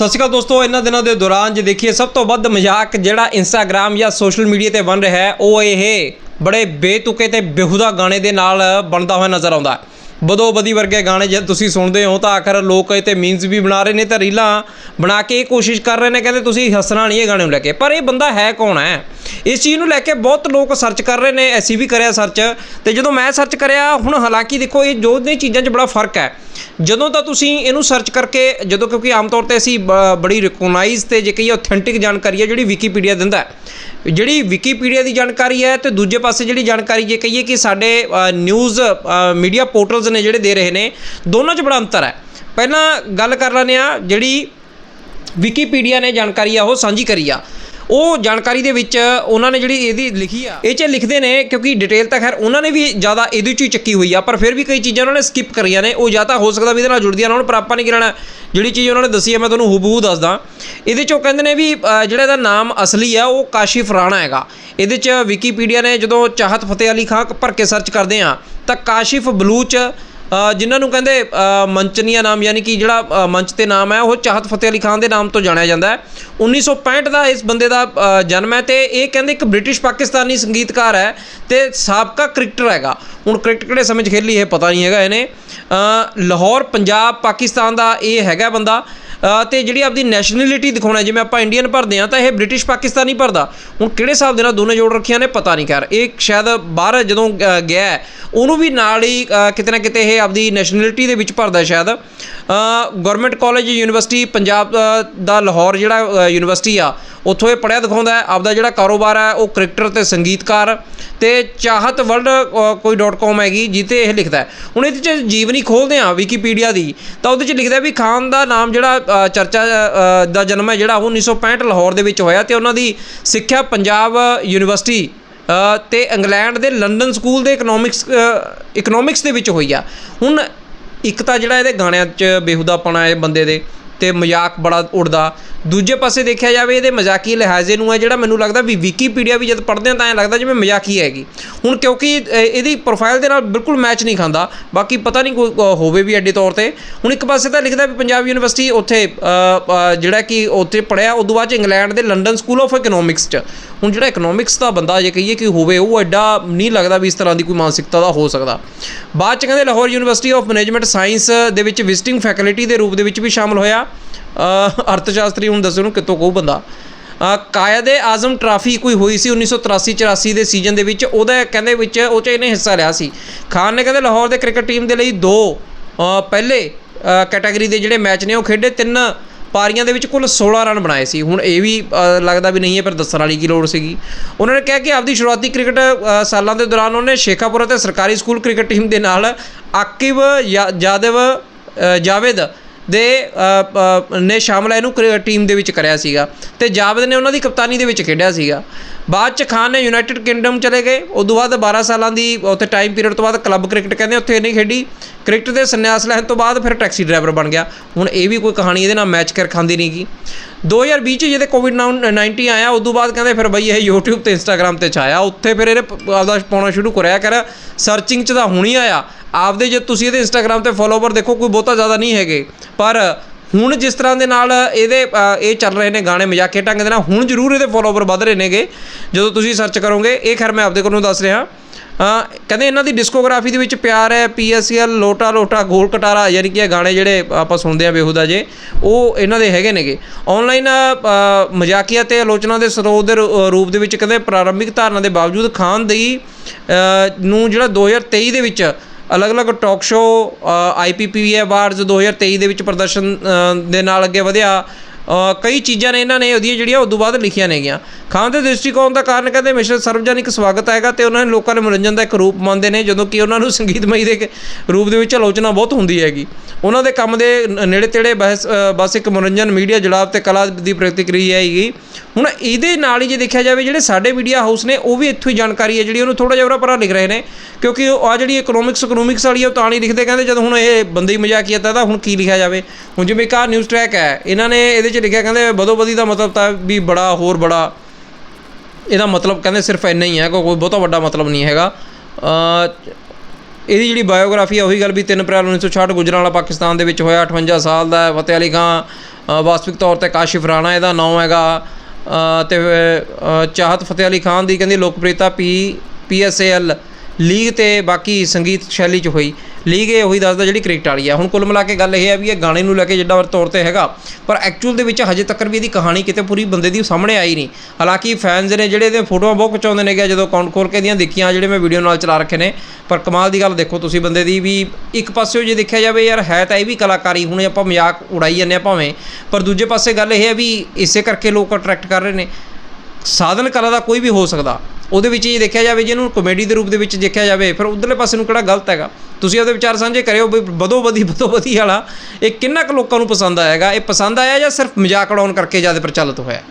ਸਤਿ ਸ਼੍ਰੀ ਅਕਾਲ ਦੋਸਤੋ, ਇਹਨਾਂ ਦਿਨਾਂ ਦੇ ਦੌਰਾਨ ਜੇ ਦੇਖੀਏ, ਸਭ ਤੋਂ ਵੱਧ ਮਜ਼ਾਕ ਜਿਹੜਾ ਇੰਸਟਾਗ੍ਰam ਜਾਂ ਸੋਸ਼ਲ ਮੀਡੀਆ ਤੇ ਬਣ ਰਿਹਾ ਹੈ, ਉਹ ਇਹ ਬੜੇ ਬੇਤੁਕੇ ਤੇ ਬੇਹੂਦਾ ਗਾਣੇ ਦੇ ਨਾਲ ਬਣਦਾ ਹੋਇਆ ਨਜ਼ਰ ਆਉਂਦਾ ਹੈ। ਬਦੋ ਬਦੀ ਵਰਗੇ ਗਾਣੇ ਜੇ ਤੁਸੀਂ ਸੁਣਦੇ ਹੋ ਤਾਂ ਆਖਰ ਲੋਕ ਇਹ ਤੇ ਮੀਮਸ ਵੀ ਬਣਾ ਰਹੇ ਨੇ ਤੇ ਰੀਲਾਂ ਬਣਾ ਕੇ ਇਹ ਕੋਸ਼ਿਸ਼ ਕਰ ਰਹੇ ਨੇ, ਕਹਿੰਦੇ ਤੁਸੀਂ ਹੱਸਣਾ ਨਹੀਂ ਇਹ ਗਾਣੇ ਨੂੰ ਲੈ ਕੇ। ਪਰ ਇਹ ਬੰਦਾ ਹੈ ਕੌਣ ਹੈ? ਇਸ ਚੀਜ਼ ਨੂੰ ਲੈ ਕੇ ਬਹੁਤ ਲੋਕ ਸਰਚ ਕਰ ਰਹੇ ਨੇ, ਅਸੀਂ ਵੀ ਕਰਿਆ ਸਰਚ ਤੇ ਜਦੋਂ ਮੈਂ ਸਰਚ ਕਰਿਆ, ਹੁਣ ਹਾਲਾਂਕਿ ਦੇਖੋ ਇਹ ਜੋ ਨੇ ਚੀਜ਼ਾਂ 'ਚ ਬੜਾ ਫ਼ਰਕ ਹੈ। ਜਦੋਂ ਤਾਂ ਤੁਸੀਂ ਇਹਨੂੰ ਸਰਚ ਕਰਕੇ, ਜਦੋਂ ਕਿਉਂਕਿ ਆਮ ਤੌਰ ਤੇ ਅਸੀਂ ਬ- ਬੜੀ ਰਿਕਗਨਾਈਜ਼ ਤੇ ਜੇ ਕਹੀਏ ਆਥੈਂਟਿਕ ਜਾਣਕਾਰੀ ਹੈ ਜਿਹੜੀ ਵਿਕੀਪੀਡੀਆ ਦਿੰਦਾ ਜਿਹੜੀ ਵਿਕੀਪੀਡੀਆ ਦੀ ਜਾਣਕਾਰੀ ਹੈ ਤੇ ਦੂਜੇ ਪਾਸੇ ਜਿਹੜੀ ਜਾਣਕਾਰੀ ਜੇ ਕਹੀਏ ਕਿ ਸਾਡੇ ਨਿਊਜ਼ ਮੀਡੀਆ ਪੋਰਟਲਸ ਨੇ ਜਿਹੜੇ ਦੇ ਰਹੇ ਨੇ, ਦੋਨਾਂ 'ਚ ਬੜਾ ਅੰਤਰ ਹੈ। ਪਹਿਲਾਂ ਗੱਲ ਕਰ ਲੈਂਦੇ ਆ ਜਿਹੜੀ ਵਿਕੀਪੀਡੀਆ ਨੇ ਜਾਣਕਾਰੀ ਆ, ਉਹ ਸਾਂਝੀ ਕਰੀ ਆ। ਉਹ ਜਾਣਕਾਰੀ ਦੇ ਵਿੱਚ ਉਹਨਾਂ ਨੇ ਜਿਹੜੀ ਇਹਦੀ ਲਿਖੀ ਆ ਇਹ 'ਚ ਲਿਖਦੇ ਨੇ ਕਿਉਂਕਿ ਡਿਟੇਲ ਤਾਂ ਖੈਰ ਉਹਨਾਂ ਨੇ ਵੀ ਜ਼ਿਆਦਾ ਇਹਦੇ 'ਚੋਂ ਹੀ ਚੱਕੀ ਹੋਈ ਆ ਪਰ ਫਿਰ ਵੀ ਕਈ ਚੀਜ਼ਾਂ ਉਹਨਾਂ ਨੇ ਸਕਿਪ ਕਰੀਆਂ ਨੇ ਉਹ ਜਾਂ ਤਾਂ ਹੋ ਸਕਦਾ ਵੀ ਇਹਦੇ ਨਾਲ ਜੁੜਦੀਆਂ ਨਾ ਹੋਣ ਪਰ ਆਪਾਂ ਨਹੀਂ ਕਰਨਾ ਜਿਹੜੀ ਚੀਜ਼ ਉਹਨਾਂ ਨੇ ਦੱਸੀ ਹੈ ਮੈਂ ਤੁਹਾਨੂੰ ਹੂਬਹੂ ਦੱਸਦਾ। ਇਹਦੇ 'ਚ ਉਹ ਕਹਿੰਦੇ ਨੇ ਵੀ ਜਿਹੜਾ ਇਹਦਾ ਨਾਮ ਅਸਲੀ ਆ ਉਹ ਕਾਸ਼ਿਫ ਰਾਣਾ ਹੈਗਾ। ਇਹਦੇ 'ਚ ਵਿਕੀਪੀਡੀਆ ਨੇ ਜਦੋਂ ਚਾਹਤ ਫਤਿਹ ਅਲੀ ਖਾਨ ਭਰ ਕੇ ਸਰਚ ਕਰਦੇ ਆ ਤਾਂ ਕਾਸ਼ਿਫ ਬਲੂਚ ਅ, ਜਿਨ੍ਹਾਂ ਨੂੰ ਕਹਿੰਦੇ ਮੰਚਨੀਆ ਨਾਮ, ਯਾਨੀ ਕਿ ਜਿਹੜਾ ਮੰਚ ਤੇ ਨਾਮ ਹੈ, ਉਹ ਚਾਹਤ ਫਤਿਹ ਅਲੀ ਖਾਨ ਦੇ ਨਾਮ ਤੋਂ ਜਾਣਿਆ ਜਾਂਦਾ ਹੈ। 1965 ਦਾ ਇਸ ਬੰਦੇ ਦਾ ਜਨਮ ਹੈ ਤੇ ਇਹ ਕਹਿੰਦੇ ਇੱਕ ਬ੍ਰਿਟਿਸ਼ ਪਾਕਿਸਤਾਨੀ ਸੰਗੀਤਕਾਰ ਹੈ ਤੇ ਸਾਬਕਾ ਕ੍ਰਿਕਟਰ ਹੈਗਾ। ਹੁਣ ਕ੍ਰਿਕਟ ਕਿਹੜੇ ਸਮੇਂ 'ਚ ਖੇਲੀ ਇਹ ਪਤਾ ਨਹੀਂ ਹੈਗਾ ਇਹਨੇ। ਲਾਹੌਰ, ਪੰਜਾਬ, ਪਾਕਿਸਤਾਨ ਦਾ ਇਹ ਹੈਗਾ ਬੰਦਾ। ਤੇ ਜਿਹੜੀ ਆਪਦੀ ਨੈਸ਼ਨੈਲਿਟੀ ਦਿਖਾਉਣਾ ਜਿਵੇਂ ਆਪਾਂ ਇੰਡੀਅਨ ਭਰਦੇ ਆ ਤਾਂ ਇਹ ਬ੍ਰਿਟਿਸ਼ ਪਾਕਿਸਤਾਨੀ ਭਰਦਾ। ਹੁਣ ਕਿਹੜੇ ਹਿਸਾਬ ਦੇ ਨਾਲ ਦੋਨੇ ਜੋੜ ਰੱਖੀਆਂ ਨੇ, ਪਤਾ ਨਹੀਂ ਕਰ ਇਹ ਸ਼ਾਇਦ ਬਾਹਰ ਜਦੋਂ ਗਿਆ ਉਹਨੂੰ ਵੀ ਨਾਲ ਹੀ ਕਿਤੇ ਨਾ ਕਿਤੇ ਇਹ ਆਪਦੀ ਨੈਸ਼ਨੈਲਿਟੀ ਦੇ ਵਿੱਚ ਭਰਦਾ ਸ਼ਾਇਦ। ਗਵਰਨਮੈਂਟ ਕਾਲਜ ਯੂਨੀਵਰਸਿਟੀ ਪੰਜਾਬ ਦਾ ਲਾਹੌਰ ਜਿਹੜਾ ਯੂਨੀਵਰਸਿਟੀ ਆ ਉੱਥੋਂ ਇਹ ਪੜਿਆ ਦਿਖਾਉਂਦਾ ਹੈ। ਆਪਦਾ ਜਿਹੜਾ ਕਾਰੋਬਾਰ ਹੈ ਉਹ ਕ੍ਰਿਕਟਰ ਤੇ ਸੰਗੀਤਕਾਰ ਤੇ ਚਾਹਤ ਵਰਲਡ ਕੋਈ .com ਹੈਗੀ ਜਿੱਤੇ ਇਹ ਲਿਖਦਾ ਹੁਣ ਇਹਦੇ ਚ ਜੀਵਨੀ ਖੋਲਦੇ ਆ ਵਿਕੀਪੀਡੀਆ ਦੀ ਤਾਂ ਉਹਦੇ ਚ ਲਿਖਦਾ ਵੀ ਖਾਨ ਦਾ ਨਾਮ ਜਿਹੜਾ ਚਰਚਾ ਦਾ ਜਨਮ ਹੈ ਜਿਹੜਾ ਉਹ 1965 ਲਾਹੌਰ ਦੇ ਵਿੱਚ ਹੋਇਆ ਤੇ ਉਹਨਾਂ ਦੀ ਸਿੱਖਿਆ ਪੰਜਾਬ ਯੂਨੀਵਰਸਿਟੀ ਅ, ਤੇ ਇੰਗਲੈਂਡ ਦੇ ਲੰਡਨ ਸਕੂਲ ਦੇ ਇਕਨੋਮਿਕਸ ਇਕਨੋਮਿਕਸ ਦੇ ਵਿੱਚ ਹੋਈ ਆ। ਹੁਣ ਇੱਕ ਤਾਂ ਜਿਹੜਾ ਇਹਦੇ ਗਾਣਿਆਂ 'ਚ ਬੇਹੂਦਾਪਣਾ ਹੈ ਬੰਦੇ ਦੇ ਤੇ ਮਜ਼ਾਕ ਬੜਾ ਉੜਦਾ। ਦੂਜੇ ਪਾਸੇ ਦੇਖਿਆ ਜਾਵੇ ਇਹਦੇ ਮਜ਼ਾਕੀ ਲਿਹਾਜ਼ੇ ਨੂੰ ਹੈ ਜਿਹੜਾ ਮੈਨੂੰ ਲੱਗਦਾ ਵੀ ਵਿਕੀਪੀਡੀਆ ਵੀ ਜਦ ਪੜ੍ਹਦੇ ਹਾਂ ਤਾਂ ਐਂ ਲੱਗਦਾ ਜਿਵੇਂ ਮਜ਼ਾਕੀ ਹੈਗੀ। ਹੁਣ ਕਿਉਂਕਿ ਇਹਦੀ ਪ੍ਰੋਫਾਈਲ ਦੇ ਨਾਲ ਬਿਲਕੁਲ ਮੈਚ ਨਹੀਂ ਖਾਂਦਾ। ਬਾਕੀ ਪਤਾ ਨਹੀਂ ਕੋਈ ਹੋਵੇ ਵੀ ਐਡੇ ਤੌਰ ਤੇ। ਹੁਣ ਇੱਕ ਪਾਸੇ ਤਾਂ ਲਿਖਦਾ ਵੀ ਪੰਜਾਬ ਯੂਨੀਵਰਸਿਟੀ ਉੱਥੇ ਜਿਹੜਾ ਕਿ ਉੱਥੇ ਪੜਿਆ ਤੋਂ ਬਾਅਦ ਚ ਇੰਗਲੈਂਡ ਦੇ ਲੰਡਨ ਸਕੂਲ ਆਫ ਇਕਨੋਮਿਕਸ ਚ। ਹੁਣ ਜਿਹੜਾ ਇਕਨੋਮਿਕਸ ਦਾ ਬੰਦਾ ਜੇ ਕਹੀਏ ਕਿ ਹੋਵੇ ਉਹ ਐਡਾ ਨਹੀਂ ਲੱਗਦਾ ਵੀ ਇਸ ਤਰ੍ਹਾਂ ਦੀ ਕੋਈ ਮਾਨਸਿਕਤਾ ਦਾ ਹੋ ਸਕਦਾ। ਬਾਅਦ ਚ ਕਹਿੰਦੇ Lahore university of management science ਦੇ ਵਿੱਚ ਵਿਜ਼ਿਟਿੰਗ ਫੈਕਲਟੀ ਦੇ ਰੂਪ ਦੇ ਵਿੱਚ ਵੀ ਸ਼ਾਮਲ ਹੋਇਆ। ਅ, ਅਰਥਸ਼ਾਸਤਰੀ ਹੁਣ ਦੱਸੋ ਨੂੰ ਕਿੱਥੋਂ ਕਹੂ ਬੰਦਾ। ਕਾਇਦ ਆਜ਼ਮ ਟਰਾਫੀ ਕੋਈ ਹੋਈ ਸੀ 1983 84 ਦੇ ਸੀਜ਼ਨ ਦੇ ਵਿੱਚ, ਉਹਦਾ ਕਹਿੰਦੇ ਵਿੱਚ ਉਹ 'ਚ ਇਹਨੇ ਹਿੱਸਾ ਲਿਆ ਸੀ। ਖਾਨ ਨੇ ਕਹਿੰਦੇ ਲਾਹੌਰ ਦੇ ਕ੍ਰਿਕਟ ਟੀਮ ਦੇ ਲਈ ਦੋ ਪਹਿਲੇ ਕੈਟਾਗਰੀ ਦੇ ਜਿਹੜੇ ਮੈਚ ਨੇ ਉਹ ਖੇਡੇ, ਤਿੰਨ ਪਾਰੀਆਂ ਦੇ ਵਿੱਚ ਕੁੱਲ 16 ਰਨ ਬਣਾਏ ਸੀ। ਹੁਣ ਇਹ ਵੀ ਲੱਗਦਾ ਵੀ ਨਹੀਂ ਹੈ, ਪਰ ਦੱਸਣ ਵਾਲੀ ਕੀ ਲੋੜ ਸੀਗੀ। ਉਹਨਾਂ ਨੇ ਕਿਹਾ ਕਿ ਆਪਦੀ ਸ਼ੁਰੂਆਤੀ ਕ੍ਰਿਕਟ ਸਾਲਾਂ ਦੇ ਦੌਰਾਨ ਉਹਨੇ ਸ਼ੇਖਾਪੁਰ ਅਤੇ ਸਰਕਾਰੀ ਸਕੂਲ ਕ੍ਰਿਕਟ ਟੀਮ ਦੇ ਨਾਲ ਆਕਿਬ ਯਾ- ਜਾਦਵ ਜਾਵੇਦ ਦੇ ਨੇ ਸ਼ਾਮਲ ਇਹਨੂੰ ਕ੍ਰਿ- ਟੀਮ ਦੇ ਵਿੱਚ ਕਰਿਆ ਸੀਗਾ। ਤੇ ਜਾਵੇਦ ਨੇ ਉਹਨਾਂ ਦੀ ਕਪਤਾਨੀ ਦੇ ਵਿੱਚ ਖੇਡਿਆ ਸੀਗਾ। ਬਾਅਦ ਚ ਖਾਨ ਨੇ ਯੂਨਾਈਟਿਡ ਕਿੰਗਡਮ ਚਲੇ ਗਏ। ਉਦੋਂ ਬਾਅਦ 12 ਸਾਲਾਂ ਦੀ ਉੱਥੇ ਟਾਈਮ ਪੀਰੀਅਡ ਤੋਂ ਬਾਅਦ ਕਲੱਬ ਕ੍ਰਿਕਟ ਕਹਿੰਦੇ ਉੱਥੇ ਨਹੀਂ ਖੇਡੀ। ਕ੍ਰਿਕਟ ਦੇ ਸੰਨਿਆਸ ਲੈਣ ਤੋਂ ਬਾਅਦ ਫਿਰ ਟੈਕਸੀ ਡਰਾਈਵਰ ਬਣ ਗਿਆ। ਹੁਣ ਇਹ ਵੀ ਕੋਈ ਕਹਾਣੀ ਇਹਦੇ ਨਾਲ ਮੈਚ ਕਰ ਖਾਂਦੀ ਨਹੀਂ ਗੀ 2020 ਚ ਜਿਹਦੇ ਕੋਵਿਡ 19 ਆਇਆ, ਉਦੋਂ ਬਾਅਦ ਕਹਿੰਦੇ ਫਿਰ ਬਈ ਇਹ YouTube ਤੇ Instagram ਤੇ ਛਾਇਆ। ਉੱਥੇ ਫਿਰ ਇਹਨੇ ਆਪਦਾ ਪਾਉਣਾ ਸ਼ੁਰੂ ਕਰਿਆ ਕਰ ਸਰਚਿੰਗ ਚ ਤਾਂ ਹੁਣੀ ਆਇਆ। ਆਪਦੇ ਜੇ ਤੁਸੀਂ ਇਹਦੇ Instagram ਤੇ ਫੋਲੋਵਰ ਦੇਖੋ, ਕੋਈ ਬਹੁਤਾ ਜ਼ਿਆਦਾ ਨਹੀਂ ਹੈਗੇ। ਪਰ ਹੁਣ ਜਿਸ ਤਰ੍ਹਾਂ ਦੇ ਨਾਲ ਇਹਦੇ ਇਹ ਚੱਲ ਰਹੇ ਨੇ ਗਾਣੇ ਮਜ਼ਾਕੇ ਢੰਗ ਦੇ ਨਾਲ, ਹੁਣ ਜ਼ਰੂਰ ਇਹਦੇ ਫੋਲੋਵਰ ਵੱਧ ਰਹੇ ਨੇਗੇ। ਜਦੋਂ ਤੁਸੀਂ ਸਰਚ ਕਰੋਗੇ, ਇਹ ਖੈਰ ਮੈਂ ਆਪਦੇ ਕੋਲੋਂ ਦੱਸ ਰਿਹਾ। ਕਹਿੰਦੇ ਇਹਨਾਂ ਦੀ ਡਿਸਕੋਗ੍ਰਾਫੀ ਦੇ ਵਿੱਚ ਪਿਆਰ ਹੈ ਪੀਐਸਐਲ ਲੋਟਾ ਲੋਟਾ, ਗੋਲ ਕਟਾਰਾ, ਯਾਨੀ ਕਿ ਇਹ ਗਾਣੇ ਜਿਹੜੇ ਆਪਾਂ ਸੁਣਦੇ ਆ ਬੇਹੂਦਾ ਜੇ, ਉਹ ਇਹਨਾਂ ਦੇ ਹੈਗੇ ਨੇਗੇ। ਆਨਲਾਈਨ ਮਜ਼ਾਕੀਆ ਤੇ ਆਲੋਚਨਾ ਦੇ ਸਰੋਤ ਦੇ ਰੂ- ਰੂਪ ਦੇ ਵਿੱਚ ਕਹਿੰਦੇ ਪ੍ਰਾਰੰਭਿਕ ਧਾਰਨਾ ਦੇ ਬਾਵਜੂਦ ਖਾਨ ਦੀ ਨੂੰ ਜਿਹੜਾ 2023 ਦੇ ਵਿੱਚ ਅਲੱਗ-ਅਲੱਗ ਟਾਕ ਸ਼ੋ ਆਈਪੀਪੀ ਅਵਾਰਡਸ 2023 ਦੇ ਵਿੱਚ ਪ੍ਰਦਰਸ਼ਨ ਦੇ ਨਾਲ ਅੱਗੇ ਵਧਿਆ। ਕਈ ਚੀਜ਼ਾਂ ਨੇ, ਇਹਨਾਂ ਨੇ ਉਹਦੀਆਂ ਜਿਹੜੀਆਂ ਉਦੋਂ ਬਾਅਦ ਲਿਖੀਆਂ ਨੇਗੀਆਂ ਖਾਨ ਦੇ ਦ੍ਰਿਸ਼ਟੀਕੋਣ ਦਾ ਕਾਰਨ ਕਹਿੰਦੇ ਮਿਸ਼ਨ ਸਰਵਜਨਿਕ ਸਵਾਗਤ ਹੈਗਾ ਤੇ ਉਹਨਾਂ ਨੇ ਲੋਕਾਂ ਦੇ ਮਨੋਰੰਜਨ ਦਾ ਇੱਕ ਰੂਪ ਮੰਨਦੇ ਨੇ, ਜਦੋਂ ਕਿ ਉਹਨਾਂ ਨੂੰ ਸੰਗੀਤਮਈ ਦੇ ਰੂਪ ਦੇ ਵਿੱਚ ਆਲੋਚਨਾ ਬਹੁਤ ਹੁੰਦੀ ਹੈਗੀ। ਉਹਨਾਂ ਦੇ ਕੰਮ ਦੇ ਨੇੜੇ ਤੇੜੇ ਬਸ ਬਸ ਇੱਕ ਮਨੋਰੰਜਨ, ਮੀਡੀਆ, ਜੁੜਾਵ ਤੇ ਕਲਾ ਦੀ ਪ੍ਰਤੀਕਿਰਿਆ ਹੈਗੀ ਹੁਣ ਇਹਦੇ ਨਾਲ ਹੀ ਜੇ ਦੇਖਿਆ ਜਾਵੇ, ਜਿਹੜੇ ਸਾਡੇ ਮੀਡੀਆ ਹਾਊਸ ਨੇ, ਉਹ ਵੀ ਇੱਥੋਂ ਹੀ ਜਾਣਕਾਰੀ ਹੈ, ਜਿਹੜੀ ਉਹਨੂੰ ਥੋੜਾ ਜਿਹਾ ਉਰਾ ਪਰਾਂ ਲਿਖ ਰਹੇ ਨੇ ਕਿਉਂਕਿ ਉਹ ਆ ਜਿਹੜੀ ਇਕਨੋਮਿਕਸ ਇਕਨੋਮਿਕਸ ਵਾਲੀ ਉਹ ਤਾਂ ਨਹੀਂ ਲਿਖਦੇ, ਕਹਿੰਦੇ ਜਦੋਂ ਹੁਣ ਇਹ ਬੰਦੇ ਹੀ ਮਜ਼ਾਕੀਆ ਤਾਂ ਹੁਣ ਕੀ ਲਿਖਿਆ ਜਾਵੇ? ਹੁਣ ਜਿਵੇਂ ਇੱਕ ਨਿਊਜ਼ ਟਰੈਕ ਹੈ, ਇਹਨਾਂ ਨੇ ਇਹਦੇ 'ਚ ਲਿਖਿਆ, ਕਹਿੰਦੇ ਬਦੋ ਦਾ ਮਤਲਬ ਤਾਂ ਵੀ ਬੜਾ, ਹੋਰ ਬੜਾ, ਇਹਦਾ ਮਤਲਬ ਕਹਿੰਦੇ ਸਿਰਫ ਇੰਨਾ ਹੀ ਹੈ, ਕੋਈ ਬਹੁਤਾ ਵੱਡਾ ਮਤਲਬ ਨਹੀਂ ਹੈਗਾ। ਇਹਦੀ ਜਿਹੜੀ ਬਾਇਓਗ੍ਰਾਫੀ ਆ, ਉਹੀ ਗੱਲ ਵੀ 3 ਅਪ੍ਰੈਲ 1966 ਗੁਜਰਾਂਵਾਲਾ ਪਾਕਿਸਤਾਨ ਦੇ ਵਿੱਚ ਹੋਇਆ 58 ਸਾਲ ਦਾ ਹੈ, ਫਤਿਹ ਅਲੀ ਖਾਂ ਵਾਸਤਵਿਕ ਤੌਰ ਤੇ ਕਾਸ਼ਿਫ ਰਾਣਾ ਇਹਦਾ ਨਾਮ ਹੈਗਾ। ਤੇ ਚਾਹਤ ਫਤਿਹ ਅਲੀ ਖਾਨ ਦੀ ਕਹਿੰਦੀ ਲੋਕਪ੍ਰਿਯਤਾ ਪੀ ਪੀਐਸਏਐਲ ਲੀਗ ਤੇ ਬਾਕੀ ਸੰਗੀਤ ਸ਼ੈਲੀ ਚ ਹੋਈ। ਲੀਗ ਇਹ ਉਹੀ ਦੱਸਦਾ ਜਿਹੜੀ ਕ੍ਰਿਕਟ ਵਾਲੀ ਆ। ਹੁਣ ਕੁੱਲ ਮਿਲਾ ਕੇ ਗੱਲ ਇਹ ਹੈ ਵੀ ਇਹ ਗਾਣੇ ਨੂੰ ਲੈ ਕੇ ਜਿੱਡਾ ਤੌਰ ਤੇ ਹੈਗਾ। ਪਰ ਐਕਚੁਅਲ ਦੇ ਵਿੱਚ ਹਜੇ ਤੱਕ ਵੀ ਇਹਦੀ ਕਹਾਣੀ ਕਿਤੇ ਪੂਰੀ ਬੰਦੇ ਦੀ ਸਾਹਮਣੇ ਆਈ ਨਹੀਂ। ਹਾਲਾਂਕਿ ਫੈਨਸ ਨੇ ਜਿਹੜੇ ਇਹਦੇ ਫੋਟੋਆਂ ਬਹੁਤ ਖਿਚਾਉਂਦੇ ਨੇਗੇ ਜਦੋਂ ਅਕਾਊਂਟ ਖੋਲ ਕੇ ਇਹਦੀਆਂ ਦੇਖੀਆਂ, ਜਿਹੜੇ ਮੈਂ ਵੀਡੀਓ ਨਾਲ ਚਲਾ ਰੱਖੇ ਨੇ। ਪਰ ਕਮਾਲ ਦੀ ਗੱਲ ਦੇਖੋ ਤੁਸੀਂ ਬੰਦੇ ਦੀ ਵੀ ਇੱਕ ਪਾਸਿਓ ਜੇ ਦੇਖਿਆ ਜਾਵੇ ਯਾਰ, ਹੈ ਤਾਂ ਇਹ ਵੀ ਕਲਾਕਾਰੀ, ਹੁਣ ਆਪਾਂ ਮਜ਼ਾਕ ਉਡਾਈ ਜਾਂਦੇ ਆ ਭਾਵੇਂ। ਪਰ ਦੂਜੇ ਪਾਸੇ ਗੱਲ ਇਹ ਹੈ ਵੀ ਇਸੇ ਕਰਕੇ ਲੋਕ ਅਟਰੈਕਟ ਕਰ ਰਹੇ ਨੇ। ਸਾਧਨ ਕਲਾ ਦਾ ਕੋਈ ਵੀ ਹੋ ਸਕਦਾ। ਉਹਦੇ ਵਿੱਚ ਇਹ ਦੇਖਿਆ ਜਾਵੇ ਜੇ ਇਹਨੂੰ ਕਮੇਡੀ ਦੇ ਰੂਪ ਦੇ ਵਿੱਚ ਦੇਖਿਆ ਜਾਵੇ, ਫਿਰ ਉਧਰਲੇ ਪਾਸੇ ਨੂੰ ਕਿਹੜਾ ਗਲਤ ਹੈਗਾ? ਤੁਸੀਂ ਉਹਦੇ ਵਿਚਾਰ ਸਾਂਝੇ ਕਰਿਓ ਵੀ ਬਦੋ ਬਦੀ ਬਦੋ ਬਦੀ ਵਾਲਾ ਇਹ ਕਿੰਨਾ ਕੁ ਲੋਕਾਂ ਨੂੰ ਪਸੰਦ ਆਏਗਾ? ਇਹ ਪਸੰਦ ਆਇਆ ਜਾਂ ਸਿਰਫ ਮਜ਼ਾਕ ਉਡਾਉਣ ਕਰਕੇ ਜ਼ਿਆਦਾ ਪ੍ਰਚਲਿਤ ਹੋਇਆ?